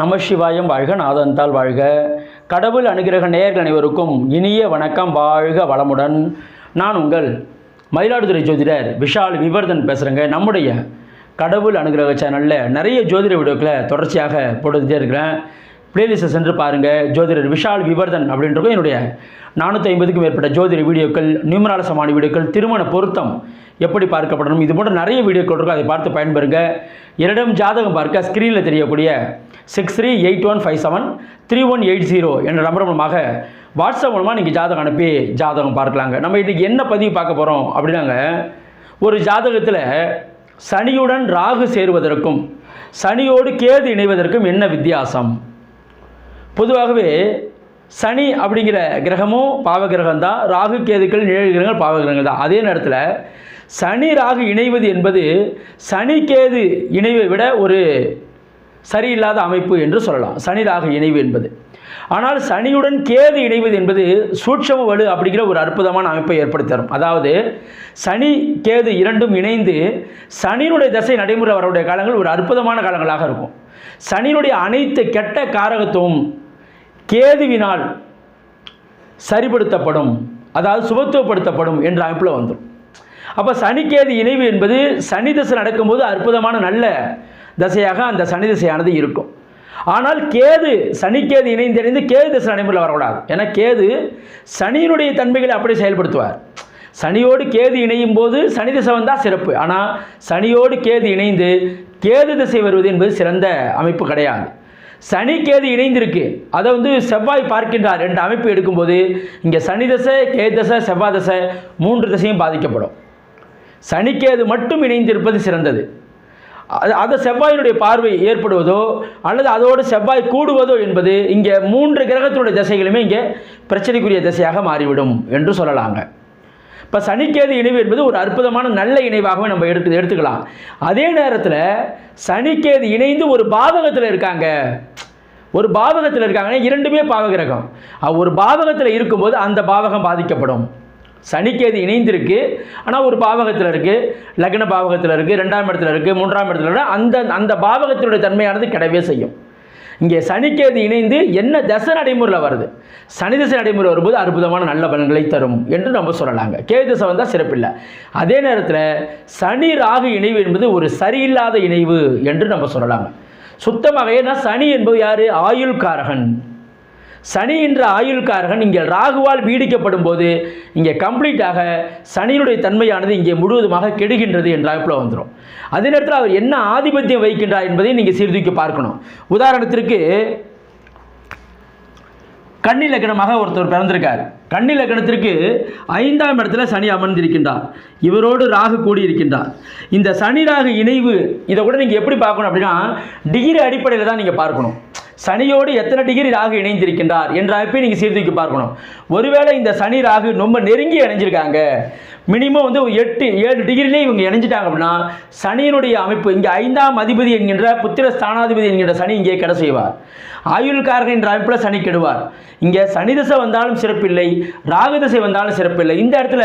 நம சிவாயம் வாழ்க நாதந்தால் வாழ்க. கடவுள் அனுகிரக நேயர்கள் அனைவருக்கும் இனிய வணக்கம் வாழ்க வளமுடன். நான் உங்கள் மயிலாடுதுறை ஜோதிடர் விஷால் விவர்தன் பேசுகிறேங்க நம்முடைய கடவுள் அனுகிரக சேனலில் நிறைய ஜோதிட வீடியோக்களை தொடர்ச்சியாக போட்டுக்கிட்டே இருக்கிறேன். பிளேலிஸ்ட்டை சென்று பாருங்கள் ஜோதிடர் விஷால் விவர்தன் அப்படின்றக்கும் என்னுடைய நானூற்றி ஐம்பதுக்கும் மேற்பட்ட ஜோதிட வீடியோக்கள் நியூமரால வீடியோக்கள் திருமண பொருத்தம் எப்படி பார்க்கப்படணும் இது போன்ற நிறைய வீடியோக்கள் இருக்கும் அதை பார்த்து பயன்பெறுங்க. என்னிடம் ஜாதகம் பார்க்க ஸ்க்ரீனில் தெரியக்கூடிய six three eight one five seven three one eight zero என்ற நம்பர் மூலமாக வாட்ஸ்அப் மூலமாக நீங்கள் ஜாதகம் அனுப்பி ஜாதகம் பார்க்கலாங்க. நம்ம இன்றைக்கி என்ன பதிவு பார்க்க போகிறோம் அப்படின்னாங்க ஒரு ஜாதகத்தில் சனியுடன் ராகு சேருவதற்கும் சனியோடு கேது இணைவதற்கும் என்ன வித்தியாசம்? பொதுவாகவே சனி அப்படிங்கிற கிரகமும் பாவகிரகம் தான் ராகு கேதுக்கள் நிழல் கிரகங்கள் பாவகிரகங்கள் தான். அதே நேரத்தில் சனி ராகு இணைவது என்பது சனி கேது இணைவை விட ஒரு சரியில்லாத அமைப்பு என்று சொல்லலாம். சனிராக இணைவு என்பது. ஆனால் சனியுடன் கேது இணைவது என்பது சூட்சம வலு அப்படிங்கிற ஒரு அற்புதமான அமைப்பை ஏற்படுத்தி தரும். அதாவது சனி கேது இரண்டும் இணைந்து சனியினுடைய தசை நடைமுறை வரக்கூடிய காலங்கள் ஒரு அற்புதமான காலங்களாக இருக்கும். சனியினுடைய அனைத்து கெட்ட காரகத்துவம் கேதுவினால் சரிபடுத்தப்படும் அதாவது சுபத்துவப்படுத்தப்படும் என்ற அமைப்பில் வந்துடும் அப்போ சனிக்கேது இணைவு என்பது சனி தசை நடக்கும்போது அற்புதமான நல்ல தசையாக அந்த சனி தசையானது இருக்கும். ஆனால் கேது சனிக்கேது இணைந்தடைந்து கேது தசை நடைமுறையில் வரக்கூடாது. ஏன்னா கேது சனியினுடைய தன்மைகளை அப்படியே செயல்படுத்துவார். சனியோடு கேது இணையும் போது சனி திசை வந்தால் சிறப்பு. ஆனால் சனியோடு கேது இணைந்து கேது திசை வருவது என்பது சிறந்த அமைப்பு கிடையாது. சனி கேது இணைந்திருக்கு. அதை வந்து செவ்வாய் பார்க்கின்றார். என்ற அமைப்பு எடுக்கும்போது இங்கே சனி தசை கேது தசை செவ்வாய் தசை மூன்று திசையும் பாதிக்கப்படும். சனிக்கேது மட்டும் இணைந்திருப்பது சிறந்தது. அது அந்த செவ்வாயினுடைய பார்வை ஏற்படுவதோ அல்லது அதோடு செவ்வாய் கூடுவதோ என்பது இங்கே மூன்று கிரகத்தினுடைய திசைகளுமே இங்கே பிரச்சனைக்குரிய திசையாக மாறிவிடும் என்று சொல்லலாங்க. இப்போ சனிக்கேது இணைவு என்பது ஒரு அற்புதமான நல்ல இணைவாகவே நம்ம எடுத்து எடுத்துக்கலாம். அதே நேரத்தில் சனிக்கேது இணைந்து ஒரு பாவகத்தில் இருக்காங்க. ஒரு பாவகத்தில் இருக்காங்கன்னா இரண்டுமே பாவகிரகம் ஒரு பாவகத்தில் இருக்கும்போது அந்த பாவகம் பாதிக்கப்படும். சனிக்கேது இணைந்திருக்கு. ஆனால் ஒரு பாவகத்தில் இருக்குது லக்ன பாவகத்தில் இருக்குது ரெண்டாம் இடத்துல இருக்குது மூன்றாம் இடத்துல இருக்குது அந்த அந்த பாவகத்தினுடைய தன்மையானது கிடவே செய்யும். இங்கே சனிக்கேது இணைந்து என்ன தசை நடைமுறையில் வருது? சனி தசை நடைமுறை வரும்போது அற்புதமான நல்ல பலன்களை தரும் என்று நம்ம சொல்லலாங்க. கேது தசை வந்தால் சிறப்பில்லை அதே நேரத்தில் சனி ராகு இணைவு என்பது ஒரு சரியில்லாத இணைவு என்று நம்ம சொல்லலாங்க. சுத்தமாக ஏன்னா சனி என்பது யார்? ஆயுள்காரகன். சனி என்ற ஆயுள்காரகன் இங்கே ராகுவால் பீடிக்கப்படும் போது இங்கே கம்ப்ளீட்டாக சனியினுடைய தன்மையானது இங்கே முழுவதுமாக கெடுகின்றது என்ற அமைப்பில் வந்துடும் அதே நேரத்தில் அவர் என்ன ஆதிபத்தியம் வைக்கின்றார் என்பதை நீங்கள் சீர்தூக்கி பார்க்கணும். உதாரணத்திற்கு கன்னி லக்னமாக ஒருத்தர் பிறந்திருக்கார். கன்னி லக்னத்திற்கு ஐந்தாம் இடத்துல சனி அமர்ந்திருக்கின்றார். இவரோடு ராகு கூடியிருக்கின்றார். இந்த சனி ராகு இணைவு இதை கூட நீங்கள் எப்படி பார்க்கணும் அப்படின்னா டிகிரி அடிப்படையில் தான் நீங்கள் பார்க்கணும். சனியோடு எத்தனை டிகிரி ராகு இணைந்திருக்கின்றார் என்ற அமைப்பை நீங்கள் சீர்தூக்கி பார்க்கணும். ஒருவேளை இந்த சனி ராகு ரொம்ப நெருங்கி இணைஞ்சிருக்காங்க. மினிமம் வந்து எட்டு ஏழு டிகிரிலே இவங்க இணைஞ்சிட்டாங்க அப்படின்னா சனியினுடைய அமைப்பு இங்கே ஐந்தாம் அதிபதி என்கின்ற புத்திர ஸ்தானாதிபதி என்கின்ற சனி இங்கே கெட செய்வார். ஆயுள்காரகன் என்ற அமைப்பில் சனி கெடுவார். இங்கே சனி திசை வந்தாலும் சிறப்பில்லை ராகு திசை வந்தாலும் சிறப்பில்லை. இந்த இடத்துல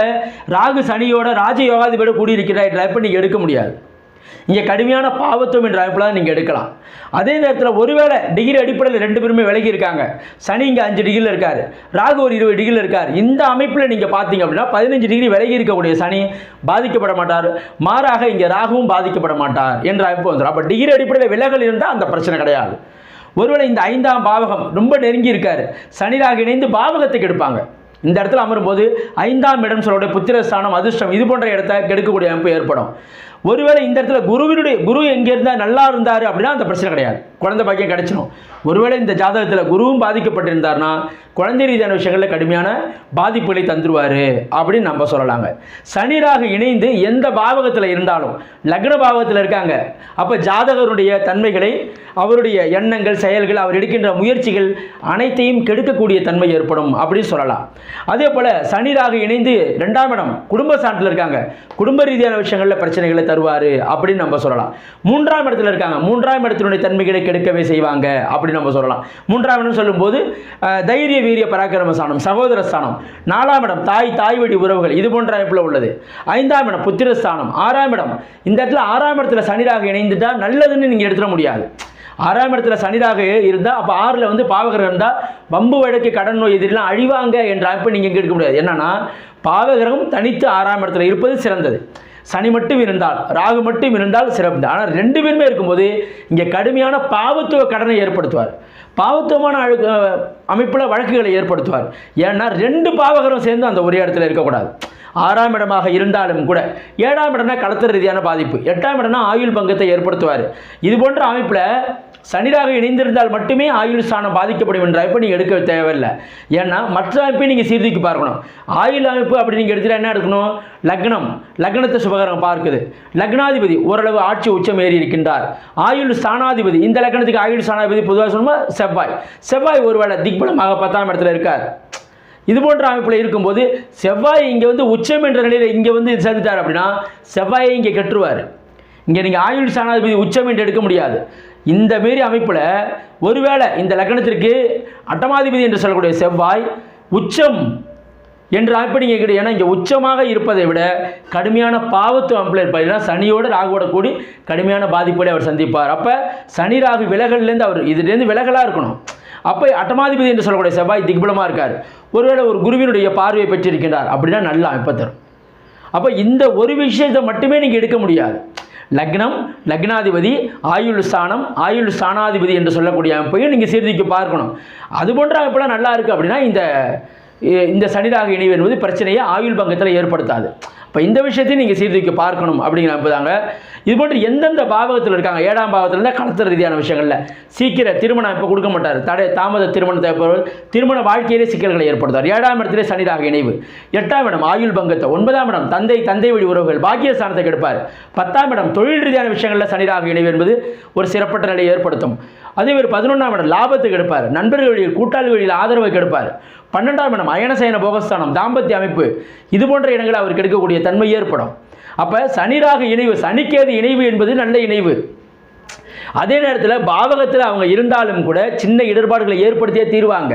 ராகு சனியோட ராஜ யோகாதிபதியோட கூடியிருக்கிறார் என்ற அமைப்பை நீங்கள் எடுக்க முடியாது. இங்கே கடுமையான பாவத்துவம் என்ற அமைப்பில் தான் நீங்கள் எடுக்கலாம். அதே நேரத்தில் ஒருவேளை டிகிரி அடிப்படையில் ரெண்டு பேருமே விலகி இருக்காங்க. சனி இங்கே அஞ்சு டிகிரியில் இருக்கார். ராகு ஒரு இருபது டிகிரியில் இருக்கார். இந்த அமைப்பில் நீங்கள் பார்த்தீங்க அப்படின்னா பதினஞ்சு டிகிரி விலகி இருக்கக்கூடிய சனி பாதிக்கப்பட மாட்டார். மாறாக இங்கே ராகுவும் பாதிக்கப்பட மாட்டார் என்ற அமைப்பு வந்துடும் அப்போ டிகிரி அடிப்படையில் விலகல் இருந்தால் அந்த பிரச்சனை கிடையாது. ஒருவேளை இந்த ஐந்தாம் பாவகம் ரொம்ப நெருங்கி இருக்கார். சனிராக இணைந்து பாவகத்துக்கு எடுப்பாங்க இந்த இடத்துல அமரும்போது ஐந்தாம் இடம் சொல்லக்கூடிய புத்திரஸ்தானம் அதிர்ஷ்டம் இது போன்ற இடத்த கெடுக்கக்கூடிய அமைப்பு ஏற்படும். ஒருவேளை இந்த இடத்துல குருவினுடைய குரு எங்கே இருந்தால் நல்லா இருந்தார் அப்படின்னா அந்த பிரச்சனை கிடையாது. குழந்தை பாக்கியம் கிடைச்சிடும் ஒருவேளை இந்த ஜாதகத்தில் குருவும் பாதிக்கப்பட்டிருந்தார்னா குழந்தை ரீதியான விஷயங்களில் கடுமையான பாதிப்புகளை தந்துருவார் அப்படின்னு நம்ம சொல்லலாங்க. சனிராக இணைந்து எந்த பாவகத்தில் இருந்தாலும் லக்ன பாவகத்தில் இருக்காங்க. அப்போ ஜாதகருடைய தன்மைகளை அவருடைய எண்ணங்கள் செயல்கள் அவர் எடுக்கின்ற முயற்சிகள் அனைத்தையும் கெடுக்கக்கூடிய தன்மை ஏற்படும் அப்படின்னு சொல்லலாம். அதே போல் சனிராக இணைந்து ரெண்டாம் இடம் குடும்ப சான்றில் இருக்காங்க. குடும்ப ரீதியான விஷயங்களில் பிரச்சனைகளை தருவார் அப்படின்னு நம்ம சொல்லலாம். மூன்றாம் இடத்துல இருக்காங்க. மூன்றாம் இடத்தினுடைய தன்மைகளை கெடுக்கவே செய்வாங்க அப்படின்னு நம்ம சொல்லலாம். மூன்றாம் இடம் சொல்லும்போது தைரிய வீரிய பராக்கிரம ஸ்தானம் சகோதர ஸ்தானம். நாலாம் இடம் தாய் தாய் வழி உறவுகள். இது போன்ற அமைப்பில் உள்ளது. ஐந்தாம் இடம் புத்திரஸ்தானம் ஆறாம் இடம் இந்த இடத்துல ஆறாம் இடத்துல சனிராக இணைந்துட்டா நல்லதுன்னு நீங்கள் எடுத்துட முடியாது. ஆறாம் இடத்துல சனிராக இருந்தால் அப்போ ஆறில் வந்து பாவகிரகம் இருந்தால் வம்பு வழக்கு கடன் நோய் எதிரெலாம் அழிவாங்க என்ற அமைப்பை நீங்கள் இங்கே எடுக்க முடியாது. என்னன்னா பாவகிரகம் தனித்து ஆறாம் இடத்துல இருப்பது சிறந்தது. சனி மட்டும் இருந்தால் ராகு மட்டும் இருந்தால் சிறப்பு. ஆனால் ரெண்டு பேருமே இருக்கும்போது இங்கே கடுமையான பாவத்துவ கடனை ஏற்படுத்துவார். பாவத்துவமான அழு அமைப்பில் வழக்குகளை ஏற்படுத்துவார். ஏன்னா ரெண்டு பாவகரம் சேர்ந்து அந்த ஒரே இடத்துல இருக்கக்கூடாது. ஆறாம் இடமாக இருந்தாலும் கூட ஏழாம் இடம்னா களத்திர ரீதியான பாதிப்பு. எட்டாம் இடம்னா ஆயுள் பங்கத்தை ஏற்படுத்துவார். இது போன்ற அமைப்பில் சனிராக இணைந்திருந்தால் மட்டுமே ஆயுள் ஸ்தானம் பாதிக்கப்படும் என்ற அமைப்பை நீங்கள் எடுக்க தேவையில்லை. ஏன்னா மற்ற அமைப்பை நீங்கள் சீர்தூக்கி பார்க்கணும். ஆயுள் அமைப்பு அப்படி நீங்கள் எடுத்துகிட்டா என்ன எடுக்கணும்? லக்னம். லக்னத்தை சுபகரம் பார்க்குது. லக்னாதிபதி ஓரளவு ஆட்சி உச்சம் ஏறி இருக்கின்றார். ஆயுள் ஸ்தானாதிபதி இந்த லக்னத்துக்கு ஆயுள் ஸ்தானாதிபதி பொதுவாக சொன்னால் செவ்வாய். செவ்வாய் ஒருவேளை திக்பலமாக பத்தாம் இடத்துல இருக்கார். இது போன்ற அமைப்பில் இருக்கும்போது செவ்வாய் இங்கே வந்து உச்சம் என்ற நிலையில் இங்கே வந்து சேர்ந்துட்டார் அப்படின்னா செவ்வாயை இங்கே கட்டுருவார். இங்கே நீங்கள் ஆயுள் சாணாதிபதி உச்சம் என்று எடுக்க முடியாது. இந்த மாரி அமைப்பில் ஒருவேளை இந்த லக்னத்திற்கு அட்டமாதிபதி என்று சொல்லக்கூடிய செவ்வாய் உச்சம் என்ற அமைப்பு நீங்கள் கிடையாது. ஏன்னா இங்கே உச்சமாக இருப்பதை விட கடுமையான பாவத்துவ அமைப்பில் இருப்பார். ஏன்னா சனியோடு ராகுவோட கூடி கடுமையான பாதிப்போடு அவர் சந்திப்பார். அப்போ சனி ராகு விலகல்லேருந்து அவர் இதுலேருந்து விலகலாக இருக்கணும். அப்போ அட்டமாதிபதி என்று சொல்லக்கூடிய செவ்வாய் திக்பலமாக இருக்கார். ஒருவேளை ஒரு குருவினுடைய பார்வையை பெற்றிருக்கின்றார் அப்படின்னா நல்ல அமைப்பை தரும். அப்போ இந்த ஒரு விஷயத்தை மட்டுமே நீங்கள் எடுக்க முடியாது. லக்னம் லக்னாதிபதி ஆயுள் ஸ்தானம் ஆயுள் ஸ்தானாதிபதி என்று சொல்லக்கூடிய அமைப்பையும் நீங்கள் சீர்திக்கு பார்க்கணும். அது போன்ற அமைப்பெல்லாம் நல்லா இருக்குது அப்படின்னா இந்த இந்த சனிராக இணைவு என்பது பிரச்சனையை ஆயுள் பங்கத்தில் ஏற்படுத்தாது. இப்போ இந்த விஷயத்தையும் நீங்கள் சீர்தூக்கி பார்க்கணும் அப்படிங்கிற அமைப்புதாங்க இது போன்று எந்தெந்த பாவகத்தில் இருக்காங்க? ஏழாம் பாவத்தில் இருந்தால் களத்திர ரீதியான விஷயங்களில். சீக்கிர திருமணம் இப்போ கொடுக்க மாட்டார். தடை தாமத திருமணம் தேவைப்படுவது திருமண வாழ்க்கையிலே சிக்கல்களை ஏற்படுத்தார் ஏழாம் இடத்திலே சனிராக இணைவு. எட்டாம் இடம் ஆயுள் பங்கத்தை ஒன்பதாம் இடம் தந்தை தந்தை வழி உறவுகள் பாக்கியஸ்தானத்தை கெடுப்பார். பத்தாம் இடம் தொழில் ரீதியான விஷயங்களில் சனிராக இணைவு என்பது ஒரு சிறப்பட்ட நிலையை ஏற்படுத்தும். அதே மாதிரி பதினொன்றாம் இடம் லாபத்துக்கு எடுப்பார் நண்பர்கள் வழியில் கூட்டாளி வழியில் ஆதரவை கெடுப்பார். பன்னெண்டாம் இடம் அயனசயன போகஸ்தானம் தாம்பத்திய அமைப்பு. இது போன்ற இடங்களில் அவருக்கு எடுக்கக்கூடிய தன்மை ஏற்படும். அப்போ சனிராக இணைவு சனிக்கேது இணைவு என்பது நல்ல இணைவு. அதே நேரத்தில் பாவகத்தில் அவங்க இருந்தாலும் கூட சின்ன இடர்பாடுகளை ஏற்படுத்தியே தீர்வாங்க.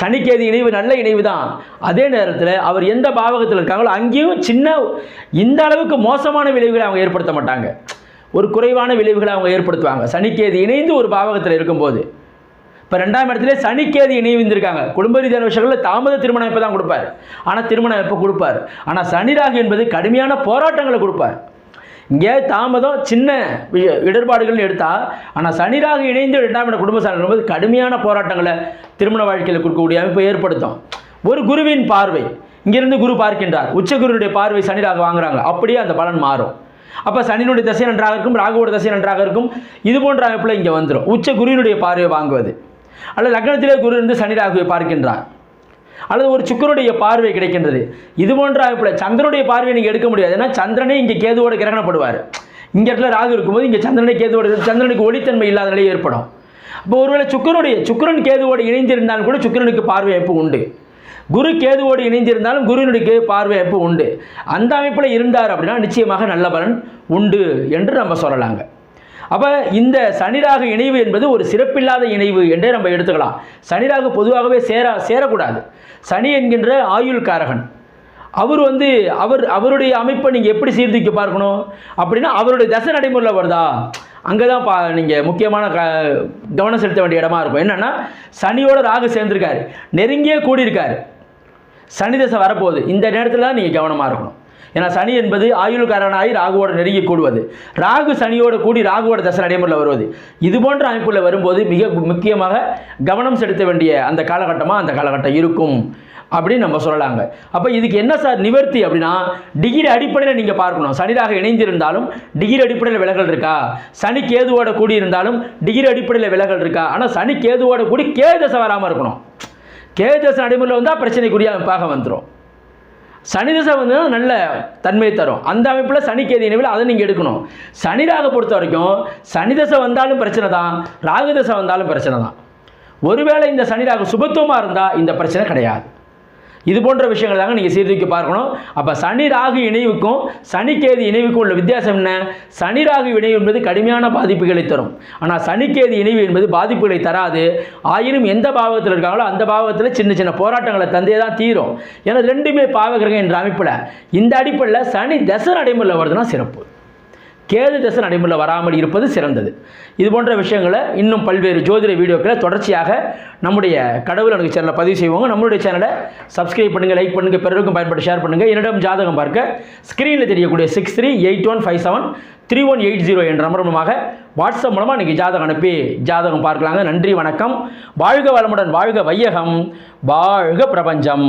சனிக்கேது இணைவு நல்ல இணைவு தான் அதே நேரத்தில் அவர் எந்த பாவகத்தில் இருக்காங்களோ அங்கேயும் சின்ன இந்த அளவுக்கு மோசமான விளைவுகளை அவங்க ஏற்படுத்த மாட்டாங்க. ஒரு குறைவான விளைவுகளை அவங்க ஏற்படுத்துவாங்க. சனிக்கேது இணைந்து ஒரு பாவகத்தில் இருக்கும்போது. இப்போ ரெண்டாம் இடத்துல சனிக்கேது இணைந்திருக்காங்க குடும்ப ரீதியான விஷயங்களில் தாமத திருமணம் இப்போ தான் கொடுப்பார். ஆனால் திருமணம் எப்போ கொடுப்பார்? ஆனால் சனிராகு என்பது கடுமையான போராட்டங்களை கொடுப்பார். இங்கே தாமதம் சின்ன இடர்பாடுகள்னு எடுத்தால் ஆனால் சனிராக இணைந்து ரெண்டாம் இட குடும்ப சாதனை கடுமையான போராட்டங்களை திருமண வாழ்க்கையில் கொடுக்கக்கூடிய அமைப்பை ஏற்படுத்தும். ஒரு குருவின் பார்வை இங்கிருந்து குரு பார்க்கின்றார். உச்ச குருவுடைய பார்வை சனிராக வாங்குறாங்க. அப்படியே அந்த பலன் மாறும். அப்போ சனியினுடைய தசை நன்றாக இருக்கும் ராகுவோட தசை நன்றாக இருக்கும். இது போன்ற அமைப்பில் இங்கே வந்துடும் உச்ச குருவினுடைய பார்வையை வாங்குவது. அல்லது லக்னத்திலே குரு இருந்து சனி ராகுவை பார்க்கின்றார். அல்லது ஒரு சுக்கரனுடைய பார்வை கிடைக்கின்றது. இது போன்ற அமைப்பில் சந்திரனுடைய பார்வையை நீங்கள் எடுக்க முடியாது. ஏன்னா சந்திரனே இங்கே கேதுவோடு கிரகணப்படுவார். இங்கே இடத்துல ராகு இருக்கும்போது இங்கே சந்திரனே கேதுவோட சந்திரனுக்கு ஒளித்தன்மை இல்லாத நிலை ஏற்படும். இப்போ ஒருவேளை சுக்கரனுடைய சுக்கிரன் கேதுவோடு இணைந்திருந்தாலும் கூட சுக்கரனுக்கு பார்வை அமைப்பு உண்டு. குரு கேதுவோடு இணைந்திருந்தாலும் குருவினுடைய பார்வை அமைப்பு உண்டு. அந்த அமைப்பில் இருந்தார் அப்படின்னா நிச்சயமாக நல்ல பலன் உண்டு என்று நம்ம சொல்லலாங்க. அப்போ இந்த சனிராக இணைவு என்பது ஒரு சிறப்பில்லாத இணைவு என்றே நம்ம எடுத்துக்கலாம். சனிராக பொதுவாகவே சேர சேரக்கூடாது. சனி என்கின்ற ஆயுள் காரகன். அவர் வந்து அவர் அவருடைய அமைப்பை நீங்கள் எப்படி சீர்தூக்கி பார்க்கணும்? அப்படின்னா அவருடைய தசை நடைமுறையில் வருதா? அங்கே தான் பா நீங்கள் முக்கியமான க கவனம் செலுத்த வேண்டிய இடமா இருக்கும். என்னென்னா சனியோட ராகு சேர்ந்திருக்காரு. நெருங்கியே கூடியிருக்காரு. சனி தசை வரப்போகுது. இந்த நேரத்தில் தான் நீங்கள் கவனமாக இருக்கணும். ஏன்னா சனி என்பது ஆயுள்காரனாகி ராகுவோட நெருங்கி கூடுவது. ராகு சனியோட கூடி ராகுவோட தசை நடைமுறையில் வருவது. இது போன்ற அமைப்பில் வரும்போது மிக முக்கியமாக கவனம் செலுத்த வேண்டிய அந்த காலகட்டமாக அந்த காலகட்டம் இருக்கும் அப்படின்னு நம்ம சொல்லலாங்க. அப்போ இதுக்கு என்ன சார் நிவர்த்தி அப்படின்னா டிகிரி அடிப்படையில் நீங்கள் பார்க்கணும். சனிராக இணைந்திருந்தாலும் டிகிரி அடிப்படையில் விலகல் இருக்கா? சனி கேதுவோட கூடி இருந்தாலும் டிகிரி அடிப்படையில் விலகல் இருக்கா? ஆனால் சனி கேதுவோட கூடி கேது தசை வராமல் இருக்கணும். கேது தசை நடைமுறையில் வந்தால் பிரச்சனைக்குரிய அமைப்பாக வந்துடும் சனி தசை வந்து நல்ல தன்மையை தரும். அந்த அமைப்பில் சனிக்கேதி கேது இணைவில் அதை நீங்கள் எடுக்கணும். சனி ராக பொறுத்த வரைக்கும் சனி தசை வந்தாலும் பிரச்சனை தான் ராகு தசை வந்தாலும் பிரச்சனை தான். ஒருவேளை இந்த சனி ராகு சுபத்துவமாக இருந்தால் இந்த பிரச்சனை கிடையாது. இது போன்ற விஷயங்கள் தாங்க நீங்கள் சீர்தூக்கி பார்க்கணும். அப்போ சனி ராகு இணைவுக்கும் சனிக்கேது இணைவுக்கும் உள்ள வித்தியாசம் என்ன? சனி ராகு இணைவு என்பது கடுமையான பாதிப்புகளை தரும். ஆனால் சனிக்கேது இணைவு என்பது பாதிப்புகளை தராது. ஆயினும் எந்த பாவகத்தில் இருக்காங்களோ அந்த பாவகத்தில் சின்ன சின்ன போராட்டங்களை தந்தே தான் தீரும். ஏன்னா ரெண்டுமே பாவகிரகம் என்ற அமைப்பில். இந்த அடிப்படையில் சனி தசை நடைமுறையில் வருதுன்னா சிறப்பு. கேது தசை நடைமுறையில் வராமல் இருப்பது சிறந்தது. இது போன்ற விஷயங்களை இன்னும் பல்வேறு ஜோதிட வீடியோக்களை தொடர்ச்சியாக நம்முடைய கடவுள் எனக்கு சேனலை பதிவு செய்வாங்க. நம்மளுடைய சேனலை சப்ஸ்கிரைப் பண்ணுங்கள் லைக் பண்ணுங்கள் பிறருக்கும் பயன்பட்டு ஷேர் பண்ணுங்கள் என்னிடம் ஜாதகம் பார்க்க ஸ்க்ரீனில் தெரியக்கூடிய six three eight one five seven three one eight zero என்ற நம்பர் மூலமாக வாட்ஸ்அப் மூலமாக நீங்கள் ஜாதகம் அனுப்பி ஜாதகம் பார்க்கலாங்க. நன்றி வணக்கம். வாழ்க வளமுடன் வாழ்க வையகம். வாழ்க பிரபஞ்சம்.